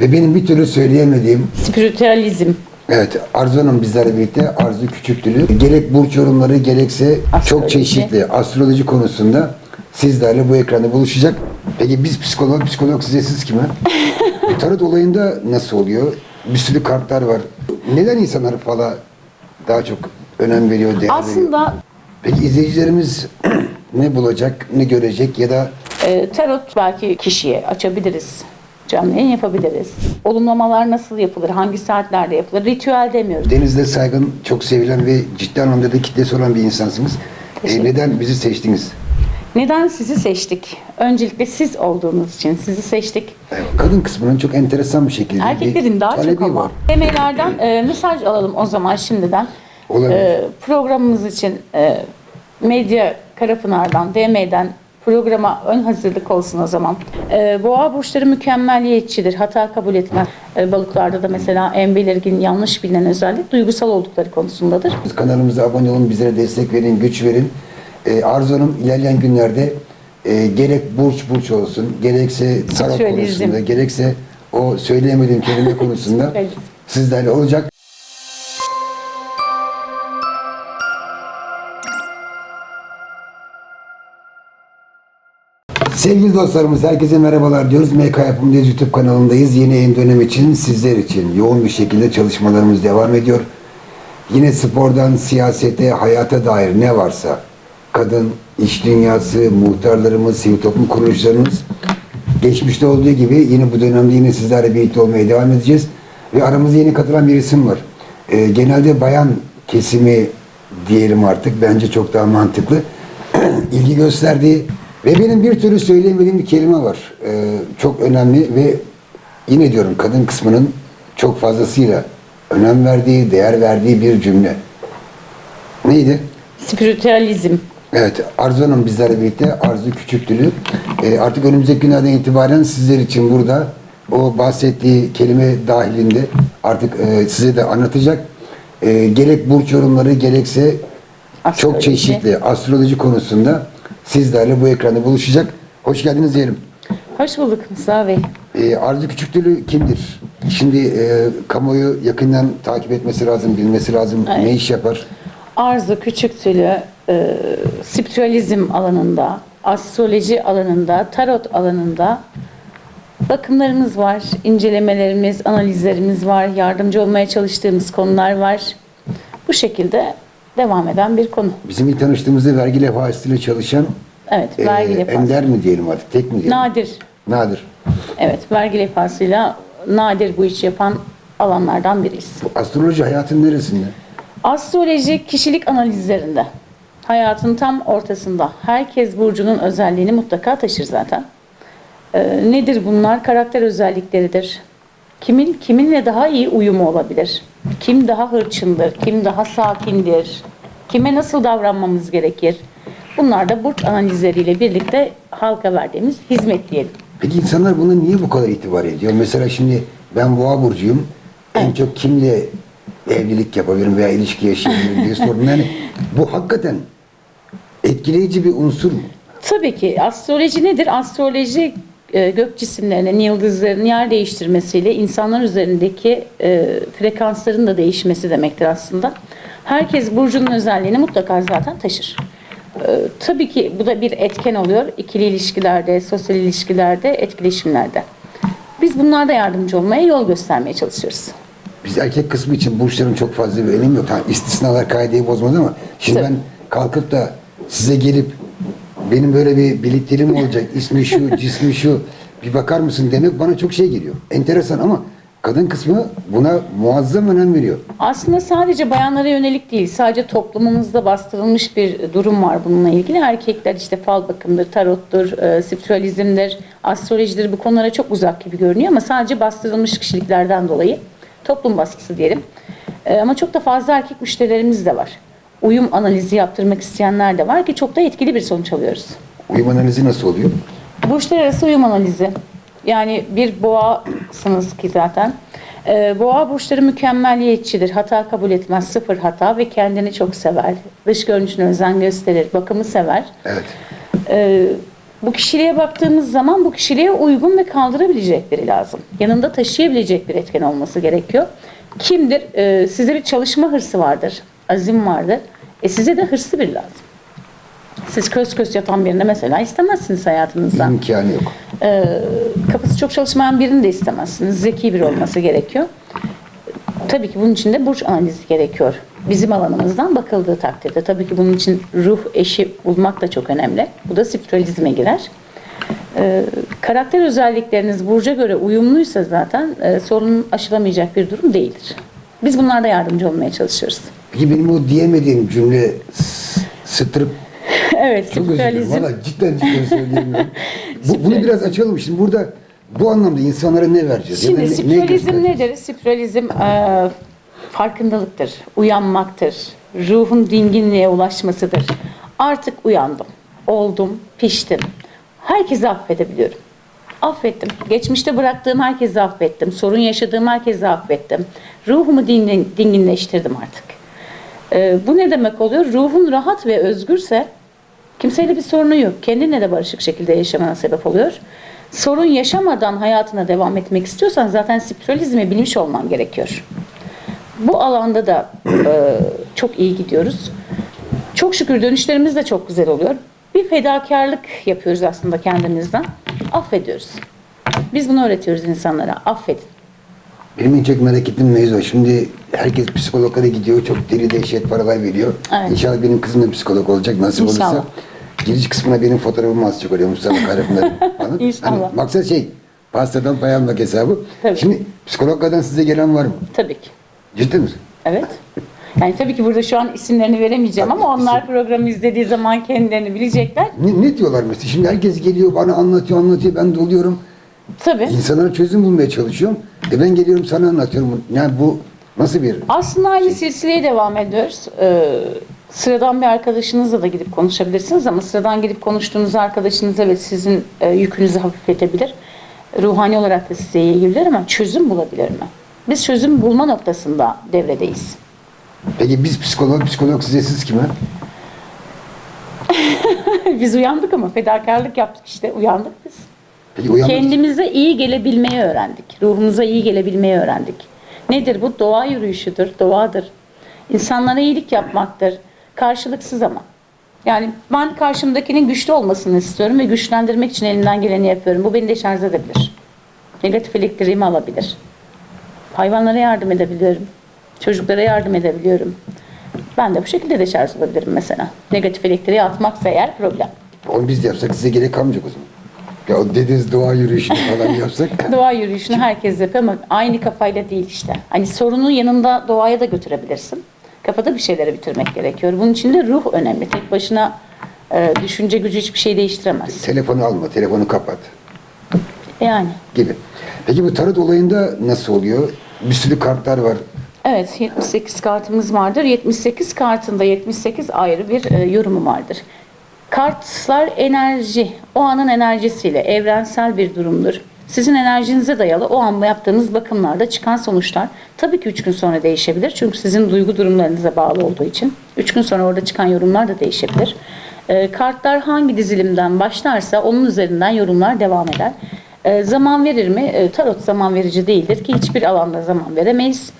Ve benim bir türlü söyleyemediğim, Spiritüalizm. evet Arzu Hanım bizlerle birlikte Arzu Küçüktülü. Gerek burç yorumları gerekse çok Astroloji. çeşitli astroloji konusunda sizlerle bu ekranda buluşacak. Peki biz psikolog, psikolog size siz kime? Tarot olayında nasıl oluyor? Bir sürü kartlar var. Neden insanlar falan daha çok önem veriyor, değer veriyor? Aslında Peki izleyicilerimiz ne bulacak, ne görecek ya da e, tarot belki kişiye açabiliriz. Canlı yayın yapabiliriz. Olumlamalar nasıl yapılır? Hangi saatlerde yapılır? Ritüel demiyoruz. Deniz'de saygın, çok sevilen ve ciddi anlamda da kitlesi olan bir insansınız. E, neden bizi seçtiniz? Neden sizi seçtik? Öncelikle siz olduğunuz için sizi seçtik. Kadın kısmının çok enteresan bir şekilde Erkeklerin bir daha çok talebi ama. var. E, mesaj alalım o zaman şimdiden. Olabilir. E, programımız için e, Medya Karapınar'dan, DM'den programa ön hazırlık olsun o zaman. E, boğa burçları mükemmeliyetçidir. Hata kabul etmez. E, balıklarda da mesela en belirgin yanlış bilinen özellik duygusal oldukları konusundadır. Kanalımıza abone olun, bizlere destek verin, güç verin. E, Arzu Hanım ilerleyen günlerde e, gerek burç burç olsun, gerekse tarot konusunda, gerekse o söyleyemediğim kelime konusunda sizlerle olacak. Sevgili dostlarımız herkese merhabalar diyoruz. MK Yapımcıyız YouTube kanalındayız. Yeni yayın dönem için sizler için yoğun bir şekilde çalışmalarımız devam ediyor. Yine spordan siyasete, hayata dair ne varsa kadın, iş dünyası, muhtarlarımız, sivil toplum kuruluşlarımız geçmişte olduğu gibi yine bu dönemde yine sizlerle birlikte olmaya devam edeceğiz. Ve aramızda yeni katılan bir isim var. Ee, genelde bayan kesimi diyelim artık. Bence çok daha mantıklı. ilgi gösterdiği ve benim bir türlü söyleyemediğim bir kelime var. Ee, çok önemli ve yine diyorum kadın kısmının çok fazlasıyla önem verdiği, değer verdiği bir cümle. Neydi? Spiritüalizm. Evet, Arzu Hanım bizlerle birlikte, Arzu Küçüktülü. Ee, artık önümüzdeki günlerden itibaren sizler için burada o bahsettiği kelime dahilinde artık e, size de anlatacak. E, gerek burç yorumları gerekse çok Astroloji. çeşitli astroloji konusunda sizlerle bu ekranda buluşacak. Hoş geldiniz diyelim. Hoş bulduk Musa Bey. E, Arzu Küçüktülü kimdir? Şimdi e, kamuoyu yakından takip etmesi lazım, bilmesi lazım. Evet. Ne iş yapar? Arzu Küçüktülü e, spiritüalizm alanında, astroloji alanında, tarot alanında bakımlarımız var, incelemelerimiz, analizlerimiz var, yardımcı olmaya çalıştığımız konular var. Bu şekilde devam eden bir konu. Bizim ilk tanıştığımızda vergi levhasıyla çalışan Evet, e, vergi levhası. ender mi diyelim artık, tek mi diyelim? Nadir. Nadir. Evet, vergi levhasıyla nadir bu işi yapan alanlardan biriyiz. Astroloji hayatın neresinde? Astroloji kişilik analizlerinde. Hayatın tam ortasında. Herkes burcunun özelliğini mutlaka taşır zaten. Ee, nedir bunlar? Karakter özellikleridir. Kimin kiminle daha iyi uyumu olabilir? Kim daha hırçındır? Kim daha sakindir? Kime nasıl davranmamız gerekir? Bunlar da burç analizleriyle birlikte halka verdiğimiz hizmet diyelim. Peki insanlar buna niye bu kadar itibar ediyor? Mesela şimdi ben boğa burcuyum. En çok kimle evlilik yapabilirim veya ilişki yaşayabilirim diye sordum. Yani bu hakikaten etkileyici bir unsur mu? Tabii ki astroloji nedir? Astroloji gök cisimlerinin, yıldızların yer değiştirmesiyle insanlar üzerindeki e, frekansların da değişmesi demektir aslında. Herkes burcunun özelliğini mutlaka zaten taşır. E, tabii ki bu da bir etken oluyor. İkili ilişkilerde, sosyal ilişkilerde, etkileşimlerde. Biz bunlarda yardımcı olmaya, yol göstermeye çalışıyoruz. Biz erkek kısmı için burçların çok fazla bir önemi yok. Ha, istisnalar kaideyi bozmaz ama şimdi Tabii. ben kalkıp da size gelip benim böyle bir birlikteliğim olacak, ismi şu, cismi şu, bir bakar mısın demek bana çok şey geliyor. Enteresan ama kadın kısmı buna muazzam önem veriyor. Aslında sadece bayanlara yönelik değil, sadece toplumumuzda bastırılmış bir durum var bununla ilgili. Erkekler işte fal bakımdır, tarottur, e, spiritüalizmdir, astrolojidir bu konulara çok uzak gibi görünüyor ama sadece bastırılmış kişiliklerden dolayı toplum baskısı diyelim. E, ama çok da fazla erkek müşterilerimiz de var. Uyum analizi yaptırmak isteyenler de var ki çok da etkili bir sonuç alıyoruz. Uyum analizi nasıl oluyor? Burçlar arası uyum analizi. Yani bir boğasınız ki zaten. Ee, boğa burçları mükemmeliyetçidir. Hata kabul etmez. Sıfır hata ve kendini çok sever. Dış görünüşüne özen gösterir. Bakımı sever. Evet. Ee, Bu kişiliğe baktığımız zaman bu kişiliğe uygun ve kaldırabilecek biri lazım. Yanında taşıyabilecek bir etken olması gerekiyor. Kimdir? Ee, size bir çalışma hırsı vardır, azim vardır. E size de hırslı biri lazım. Siz kös kös yatan birini mesela istemezsiniz hayatınızda. İmkanı yok. Ee, kafası çok çalışmayan birini de istemezsiniz. Zeki biri olması gerekiyor. Tabii ki bunun için de burç analizi gerekiyor. Bizim alanımızdan bakıldığı takdirde. Tabii ki bunun için ruh eşi bulmak da çok önemli. Bu da spiritualizme girer. Ee, karakter özellikleriniz burca göre uyumluysa zaten e, sorun aşılamayacak bir durum değildir. Biz bunlarda yardımcı olmaya çalışıyoruz. Peki benim o diyemediğim cümle s- sıtırıp evet, çok özür dilerim. Valla cidden cidden söyleyemiyorum. Bu, bunu biraz açalım. Şimdi burada bu anlamda insanlara ne vereceğiz? Ya da Şimdi ne- ne nedir? Spiritualizm e, farkındalıktır, uyanmaktır, ruhun dinginliğe ulaşmasıdır. Artık uyandım, oldum, piştim. Herkesi affedebiliyorum. Affettim. Geçmişte bıraktığım herkesi affettim. Sorun yaşadığım herkesi affettim. Ruhumu dingin, dinginleştirdim artık. E, bu ne demek oluyor? Ruhun rahat ve özgürse Kimseyle bir sorunu yok. Kendinle de barışık şekilde yaşamana sebep oluyor. Sorun yaşamadan hayatına devam etmek istiyorsan zaten spiritualizmi bilmiş olman gerekiyor. Bu alanda da e, çok iyi gidiyoruz. Çok şükür dönüşlerimiz de çok güzel oluyor. Bir fedakarlık yapıyoruz aslında kendimizden. Affediyoruz. Biz bunu öğretiyoruz insanlara. Affedin. Benim en çok merak ettiğim mevzu. Şimdi herkes psikologlara gidiyor. Çok deli dehşet paralar veriyor. Evet. İnşallah benim kızım da psikolog olacak. Nasip İnşallah. olursa. Giriş kısmına benim fotoğrafımı asacak oraya. Mustafa Kahramanlar falan. İnşallah. Hani maksat şey. Pastadan pay almak hesabı. Tabii. Şimdi psikologlardan size gelen var mı? Tabii ki. Ciddi misin? Evet. Yani tabii ki burada şu an isimlerini veremeyeceğim Tabii, ama onlar isim- programı izlediği zaman kendilerini bilecekler. Ne, ne diyorlar mesela? Şimdi herkes geliyor bana anlatıyor anlatıyor. Ben doluyorum. Tabii. İnsanlara çözüm bulmaya çalışıyorum. E ben geliyorum sana anlatıyorum. Yani bu nasıl bir Aslında aynı silsileye devam ediyoruz. Ee, sıradan bir arkadaşınızla da gidip konuşabilirsiniz ama sıradan gidip konuştuğunuz arkadaşınıza ve sizin e, yükünüzü hafifletebilir. Ruhani olarak da size iyi ama çözüm bulabilir mi? Biz çözüm bulma noktasında devredeyiz. Peki biz psikolog, psikolog size siz kime? biz uyandık ama fedakarlık yaptık işte uyandık biz. Peki uyanmak Kendimize iyi gelebilmeyi öğrendik. Ruhumuza iyi gelebilmeyi öğrendik. Nedir bu? Doğa yürüyüşüdür, doğadır. İnsanlara iyilik yapmaktır. Karşılıksız ama. Yani ben karşımdakinin güçlü olmasını istiyorum ve güçlendirmek için elimden geleni yapıyorum. Bu beni deşarj edebilir. Negatif elektriğimi alabilir. Hayvanlara yardım edebiliyorum. Çocuklara yardım edebiliyorum. Ben de bu şekilde deşarj olabilirim mesela. Negatif elektriği atmaksa eğer problem. Onu biz de yapsak size gerek kalmayacak o zaman. Ya o dediğiniz doğa yürüyüşünü falan yapsak. Doğa yürüyüşünü herkes yapıyor ama aynı kafayla değil işte. Hani sorunu yanında doğaya da götürebilirsin. Kafada bir şeyleri bitirmek gerekiyor. Bunun için de ruh önemli. Tek başına e, düşünce gücü hiçbir şey değiştiremez. telefonu alma, telefonu kapat Yani. gibi. Peki bu tarot olayında nasıl oluyor? Bir sürü kartlar var. Evet 78 kartımız vardır. 78 kartında 78 ayrı bir e, yorumu vardır. Kartlar enerji, o anın enerjisiyle evrensel bir durumdur. Sizin enerjinize dayalı o an yaptığınız bakımlarda çıkan sonuçlar tabii ki 3 gün sonra değişebilir. Çünkü sizin duygu durumlarınıza bağlı olduğu için. 3 gün sonra orada çıkan yorumlar da değişebilir. E, kartlar hangi dizilimden başlarsa onun üzerinden yorumlar devam eder. E, zaman verir mi? E, tarot zaman verici değildir ki hiçbir alanda zaman veremeyiz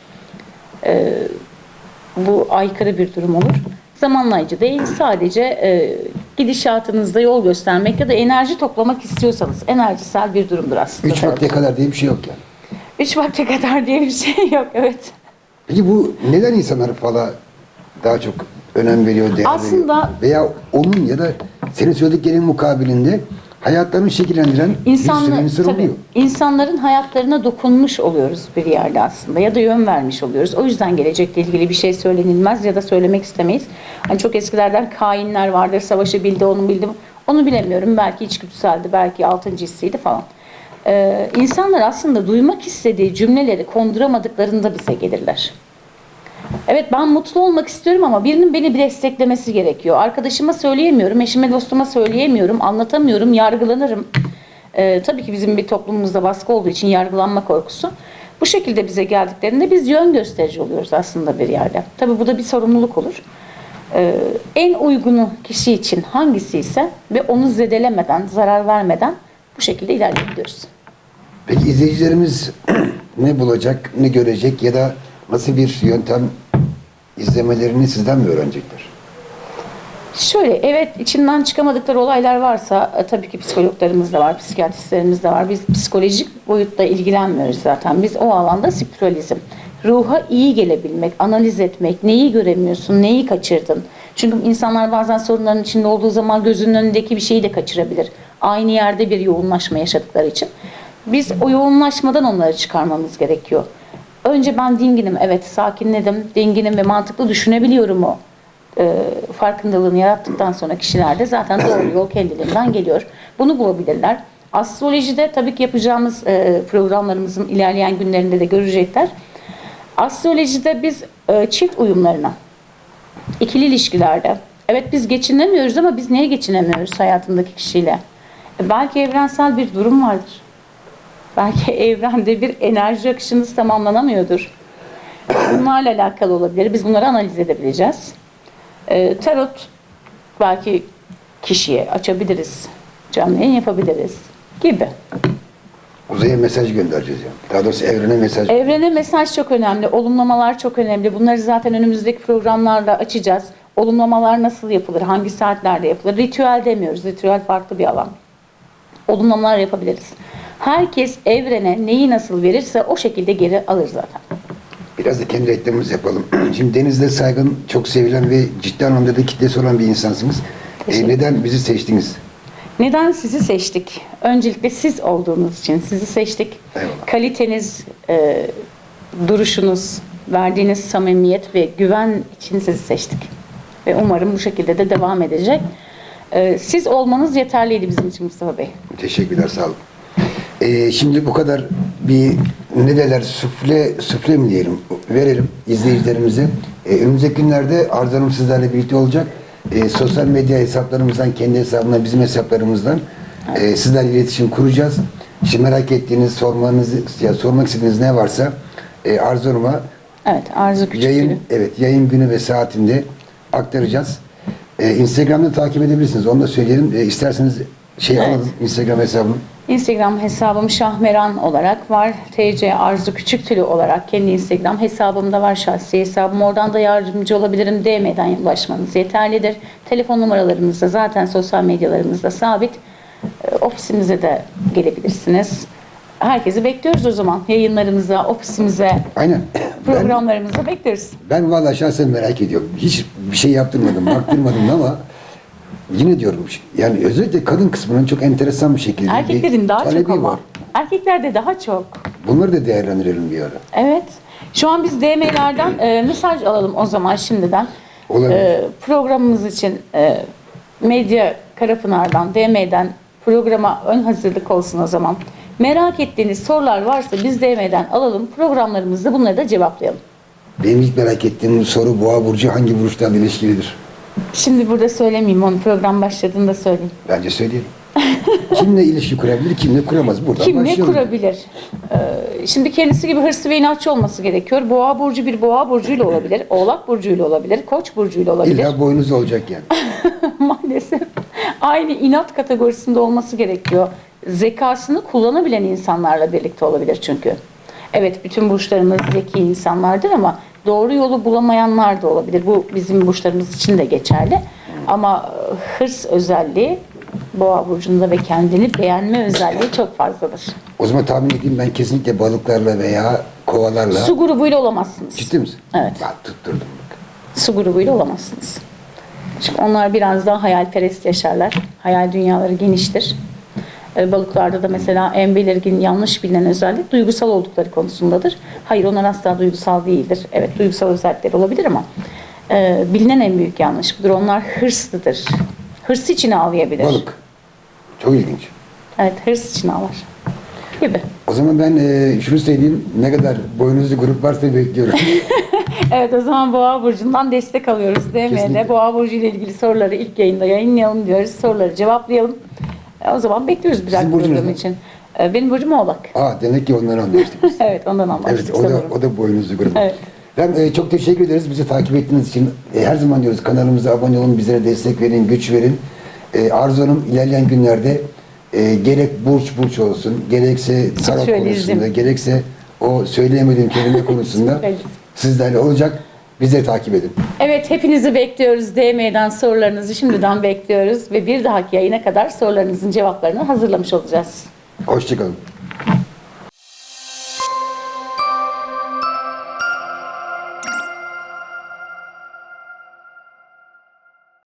bu aykırı bir durum olur. Zamanlayıcı değil, sadece e, gidişatınızda yol göstermek ya da enerji toplamak istiyorsanız enerjisel bir durumdur aslında. Üç vakte kadar diye bir şey yok yani. Üç vakte kadar diye bir şey yok, evet. Peki bu neden insanlar falan daha çok önem veriyor, değer Aslında- veriyor? Veya onun ya da senin söylediklerinin mukabilinde hayatlarını şekillendiren bir sürü İnsanlar, insan tabii, oluyor. insanların hayatlarına dokunmuş oluyoruz bir yerde aslında ya da yön vermiş oluyoruz. O yüzden gelecekle ilgili bir şey söylenilmez ya da söylemek istemeyiz. Hani çok eskilerden kainler vardır, savaşı bildi, onu bildi. Onu bilemiyorum. Belki içgüdüseldi, belki altıncı hissiydi falan. Ee, insanlar aslında duymak istediği cümleleri konduramadıklarında bize gelirler. Evet ben mutlu olmak istiyorum ama birinin beni bir desteklemesi gerekiyor. Arkadaşıma söyleyemiyorum, eşime dostuma söyleyemiyorum, anlatamıyorum, yargılanırım. Ee, tabii ki bizim bir toplumumuzda baskı olduğu için yargılanma korkusu. Bu şekilde bize geldiklerinde biz yön gösterici oluyoruz aslında bir yerde. Tabii bu da bir sorumluluk olur. Ee, en uygunu kişi için hangisi ise ve onu zedelemeden, zarar vermeden bu şekilde ilerleyebiliyoruz. Peki izleyicilerimiz ne bulacak, ne görecek ya da nasıl bir yöntem izlemelerini sizden mi öğrenecekler? Şöyle evet içinden çıkamadıkları olaylar varsa e, tabii ki psikologlarımız da var, psikiyatristlerimiz de var. Biz psikolojik boyutta ilgilenmiyoruz zaten. Biz o alanda spiritualizm. Ruha iyi gelebilmek, analiz etmek, neyi göremiyorsun, neyi kaçırdın. Çünkü insanlar bazen sorunların içinde olduğu zaman gözünün önündeki bir şeyi de kaçırabilir. Aynı yerde bir yoğunlaşma yaşadıkları için. Biz o yoğunlaşmadan onları çıkarmamız gerekiyor. Önce ben dinginim, evet sakinledim, dinginim ve mantıklı düşünebiliyorum o e, farkındalığını yarattıktan sonra kişilerde zaten doğru yol kendiliğinden geliyor. Bunu bulabilirler. Astrolojide tabii ki yapacağımız e, programlarımızın ilerleyen günlerinde de görecekler. Astrolojide biz e, çift uyumlarına, ikili ilişkilerde, evet biz geçinemiyoruz ama biz neye geçinemiyoruz hayatındaki kişiyle? E, belki evrensel bir durum vardır. Belki evrende bir enerji akışınız tamamlanamıyordur. Bunlarla alakalı olabilir. Biz bunları analiz edebileceğiz. E, tarot belki kişiye açabiliriz. Canlı yayın yapabiliriz gibi. Uzaya mesaj göndereceğiz yani. Daha doğrusu evrene mesaj. Evrene mesaj çok önemli. Olumlamalar çok önemli. Bunları zaten önümüzdeki programlarda açacağız. Olumlamalar nasıl yapılır? Hangi saatlerde yapılır? Ritüel demiyoruz. Ritüel farklı bir alan. Olumlamalar yapabiliriz. Herkes evrene neyi nasıl verirse o şekilde geri alır zaten. Biraz da kendi reklamımızı yapalım. Şimdi Deniz'de saygın, çok sevilen ve ciddi anlamda da kitlesi olan bir insansınız. E, neden bizi seçtiniz? Neden sizi seçtik? Öncelikle siz olduğunuz için sizi seçtik. Eyvallah. Kaliteniz, e, duruşunuz, verdiğiniz samimiyet ve güven için sizi seçtik. Ve umarım bu şekilde de devam edecek. E, siz olmanız yeterliydi bizim için Mustafa Bey. Teşekkürler, sağ olun. Ee, şimdi bu kadar bir ne derler sufle, sufle mi diyelim verelim izleyicilerimize. Ee, önümüzdeki günlerde Arzu Hanım sizlerle birlikte olacak. Ee, sosyal medya hesaplarımızdan, kendi hesabından, bizim hesaplarımızdan e, sizlerle iletişim kuracağız. Şimdi merak ettiğiniz, sormanız, ya sormak istediğiniz ne varsa e, Arzu Hanım'a Evet, Arzu Küçük. yayın, evet yayın günü ve saatinde aktaracağız. Ee, Instagram'da takip edebilirsiniz. Onu da söyleyelim. Ee, isterseniz şey Evet. Instagram hesabını. Instagram hesabım Şahmeran olarak var. TC Arzu Küçüktülü olarak kendi Instagram hesabımda var. Şahsi hesabım. Oradan da yardımcı olabilirim. DM'den ulaşmanız yeterlidir. Telefon numaralarımız da zaten sosyal medyalarımızda sabit. E, Ofisimize de gelebilirsiniz. Herkesi bekliyoruz o zaman. Yayınlarımıza, ofisimize, Aynen. Ben, programlarımıza bekliyoruz. ben vallahi şahsen merak ediyorum. Hiç bir şey yaptırmadım, baktırmadım ama yine diyorum yani özellikle kadın kısmının çok enteresan bir şekilde Erkeklerin bir daha çok talebi ama. var. Erkeklerde daha çok. Bunları da değerlendirelim bir ara. Evet. Şu an biz DM'lerden e, mesaj alalım o zaman şimdiden. Olabilir. E, programımız için e, Medya Karapınar'dan, DM'den programa ön hazırlık olsun o zaman. Merak ettiğiniz sorular varsa biz DM'den alalım. Programlarımızda bunları da cevaplayalım. Benim ilk merak ettiğim soru boğa burcu hangi burçlarla ilişkilidir? Şimdi burada söylemeyeyim onu program başladığında söyleyeyim. Bence söyleyelim. kimle ilişki kurabilir, kimle kuramaz? Buradan Kim ne başlayalım. kurabilir? Ee, şimdi kendisi gibi hırslı ve inatçı olması gerekiyor. Boğa burcu bir boğa burcuyla olabilir. Oğlak burcuyla olabilir. Koç burcuyla olabilir. İlla boynuz olacak yani. Maalesef aynı inat kategorisinde olması gerekiyor. Zekasını kullanabilen insanlarla birlikte olabilir çünkü. Evet bütün burçlarımız zeki insanlardır ama doğru yolu bulamayanlar da olabilir. Bu bizim burçlarımız için de geçerli. Ama e, hırs özelliği boğa burcunda ve kendini beğenme özelliği çok fazladır. O zaman tahmin edeyim ben kesinlikle balıklarla veya kovalarla. Su grubuyla olamazsınız. Ciddi misin? Evet. Bak tutturdum bak. Su grubuyla olamazsınız. Çünkü onlar biraz daha hayalperest yaşarlar. Hayal dünyaları geniştir. Ee, Balıklarda da mesela en belirgin yanlış bilinen özellik duygusal oldukları konusundadır. Hayır onlar asla duygusal değildir. Evet duygusal özellikleri olabilir ama e, bilinen en büyük yanlış budur. Onlar hırslıdır. Hırs için ağlayabilir. Balık. Çok ilginç. Evet hırs için ağlar. Gibi. O zaman ben e, şunu söyleyeyim. Ne kadar boynuzlu grup varsa bekliyorum. Evet o zaman Boğa Burcu'ndan destek alıyoruz. DM'de Kesinlikle. Boğa Burcu ile ilgili soruları ilk yayında yayınlayalım diyoruz. Soruları cevaplayalım. E, o zaman bekliyoruz bir Sizin dahaki burcunuz program ne? için. E, benim burcum Oğlak. Aa demek ki ondan anlaştık biz. evet ondan anlaştık evet o da, sanırım. o da boynuzlu grup. Evet. Efendim, e, çok teşekkür ederiz bizi takip ettiğiniz için. E, her zaman diyoruz kanalımıza abone olun, bizlere destek verin, güç verin. E, Arzu Hanım ilerleyen günlerde e, gerek burç burç olsun, gerekse tarot Spiritüalizm. konusunda, gerekse o söyleyemediğim kelime konusunda Spiritüalizm. sizlerle olacak. Bizleri takip edin. Evet hepinizi bekliyoruz. DM'den sorularınızı şimdiden bekliyoruz ve bir dahaki yayına kadar sorularınızın cevaplarını hazırlamış olacağız. Hoşçakalın.